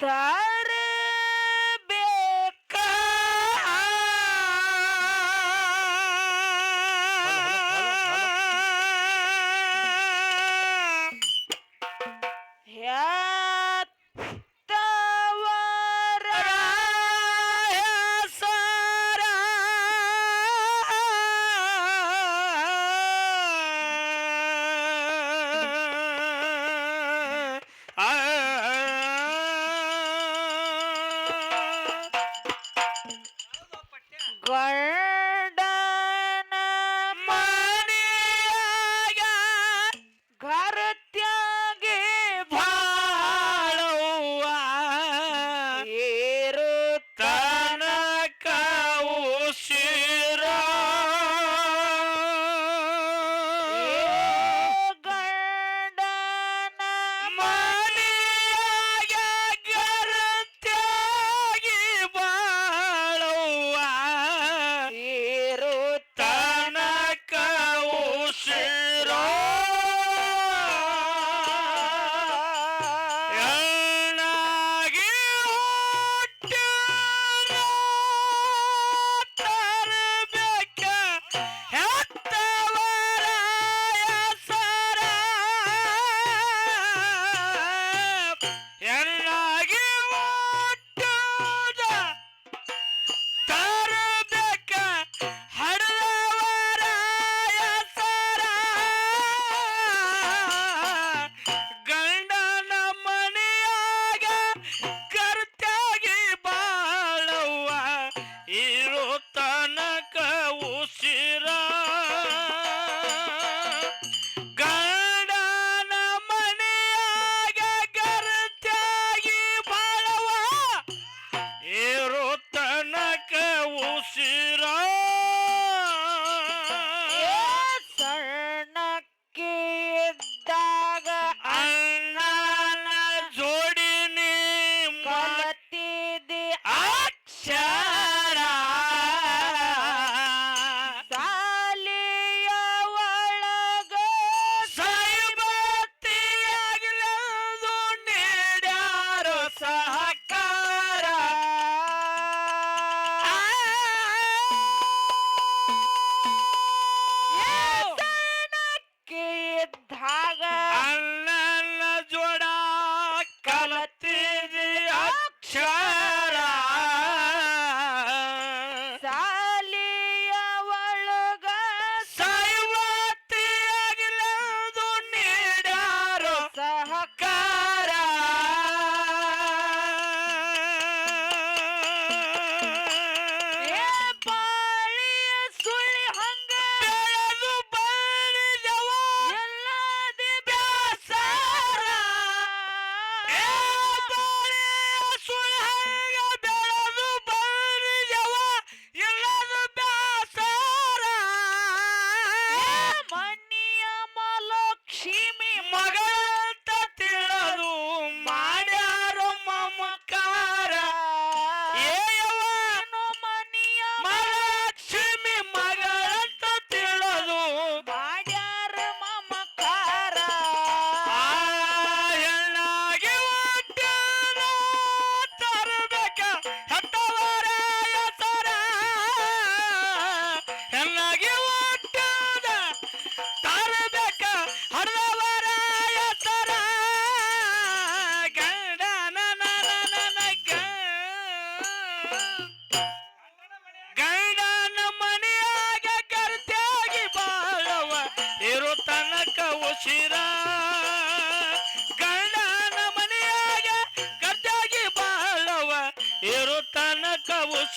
tal?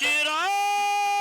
ತನಕ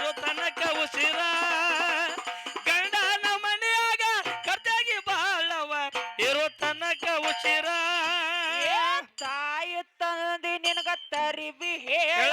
ಇರೋ ತನಕ ಉಸಿರ. ಗಂಡನ ಮನೆಯಾಗ ಖರ್ಚಾಗಿ ಬಾಳವ ಇರೋ ತನಕ ಉಸಿರ. ತಾಯಿ ತಂದಿ ನಿನಗ ತರಿವಿ ಹೇಳ.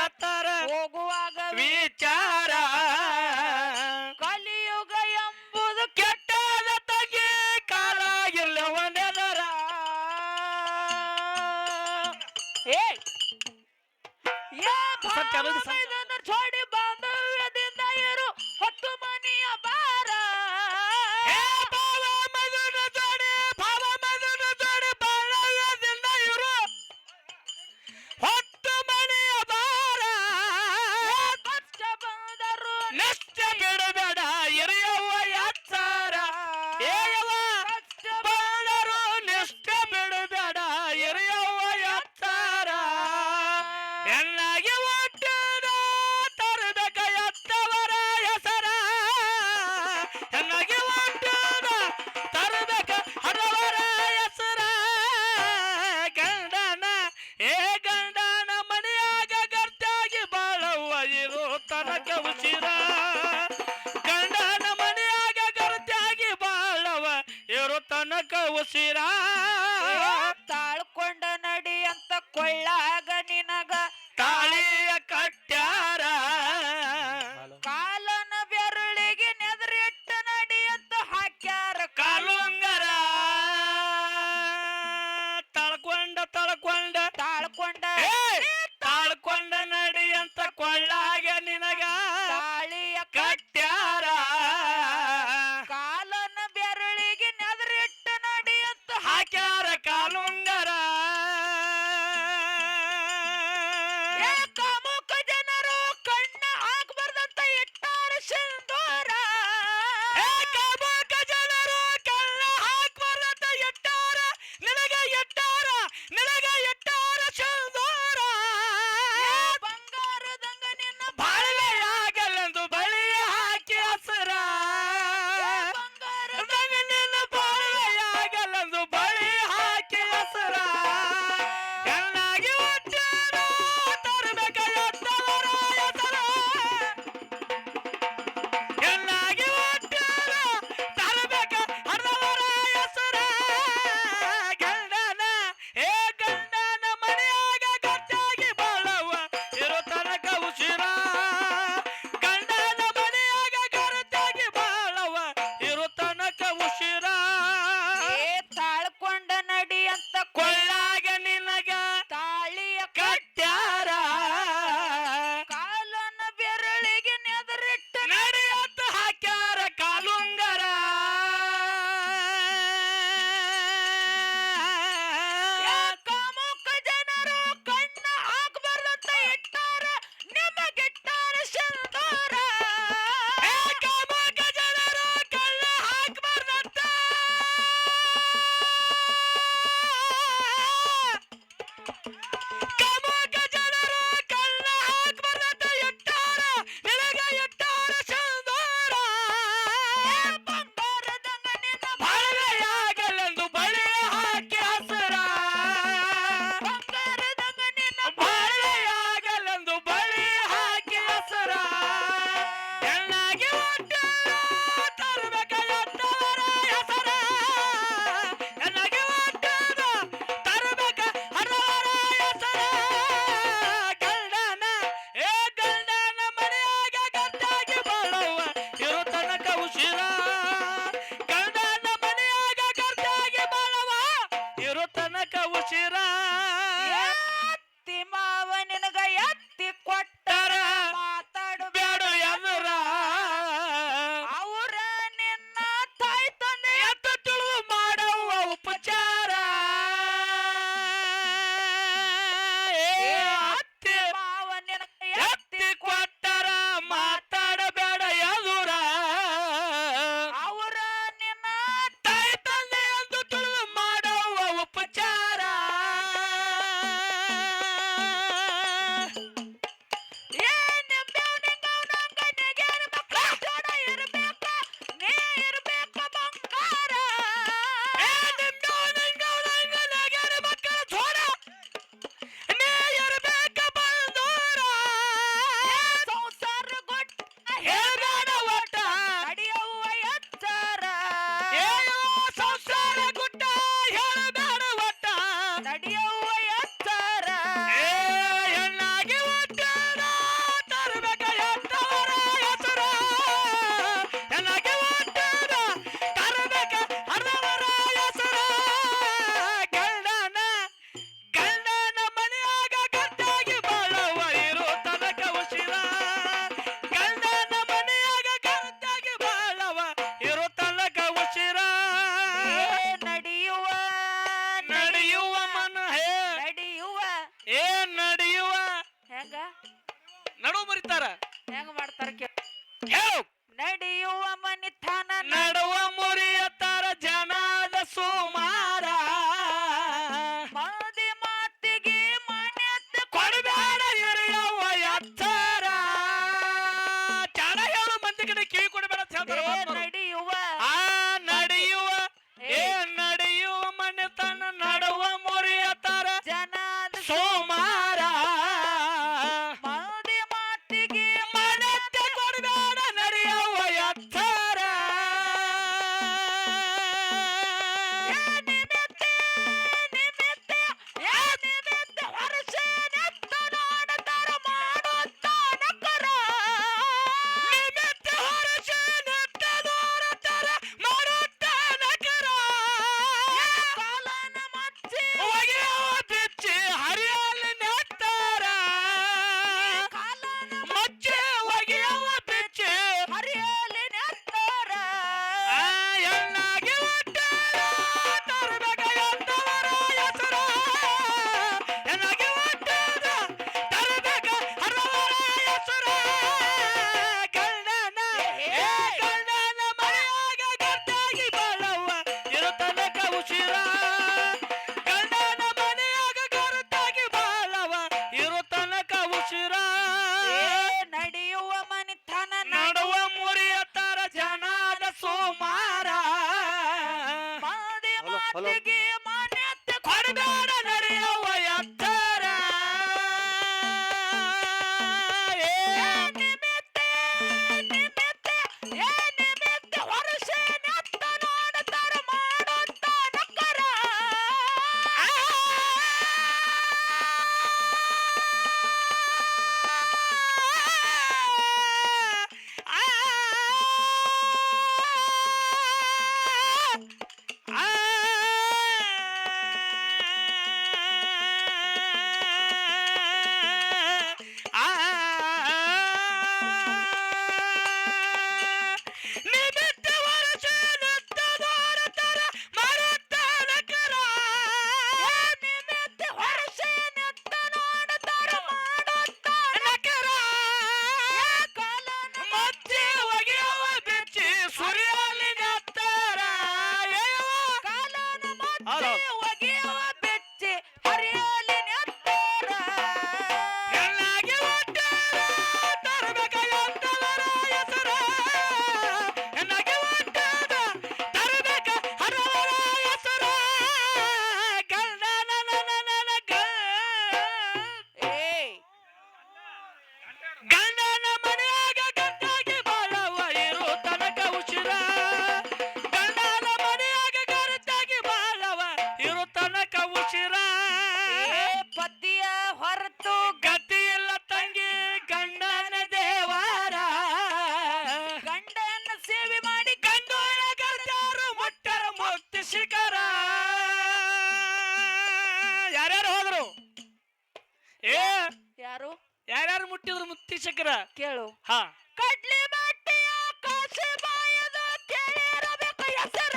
ಹಾ. ಕಡ್ಲಿ ಬಟ್ಟೆಯ ಕಾಸಿ ಬಾಯದು ಕೇಳಿರಬೇಕು ಹೆಸರ.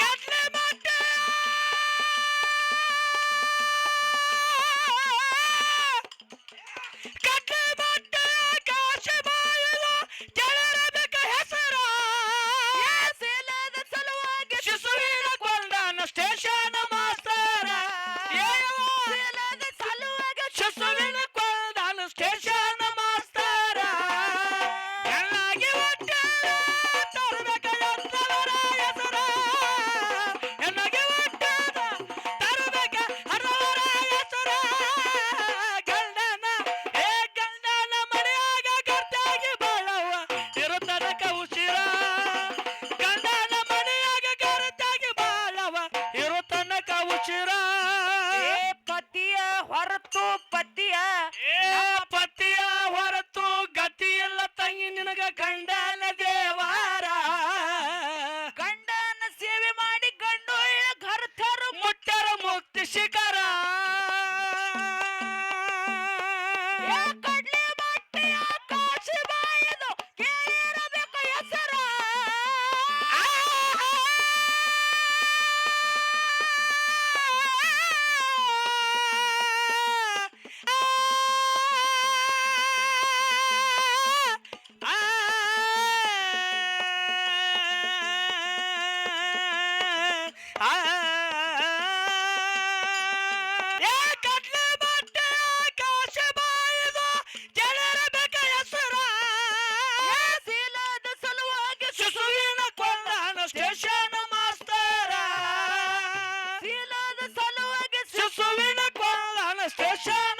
ಕಡ್ಲಿ ಬಟ್ಟೆಯ. ಕಡ್ಲಿ ಬಟ್ಟೆಯ ಕಾಸಿ ಬಾಯದು ಕೇಳಿರಬೇಕು ಹೆಸರ. ಏಸಿಲದ ಸ್ಟೇಷನ್ ಮಾಸ್ತರ ಸ್ಟೇಷನ್ शिका ಸ್ಟೇಷನ್ ಮಾಸ್ತರ. ಚೀಲದ ಸಲುವಾಗಿ ಶಿಶುವಿನ ಕೊಳ್ಳನ ಸ್ಟೇಷನ್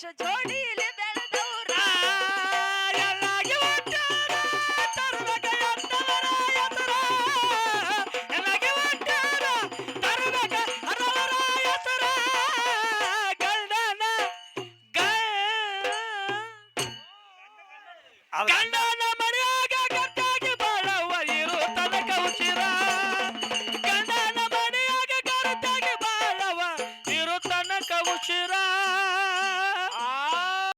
yo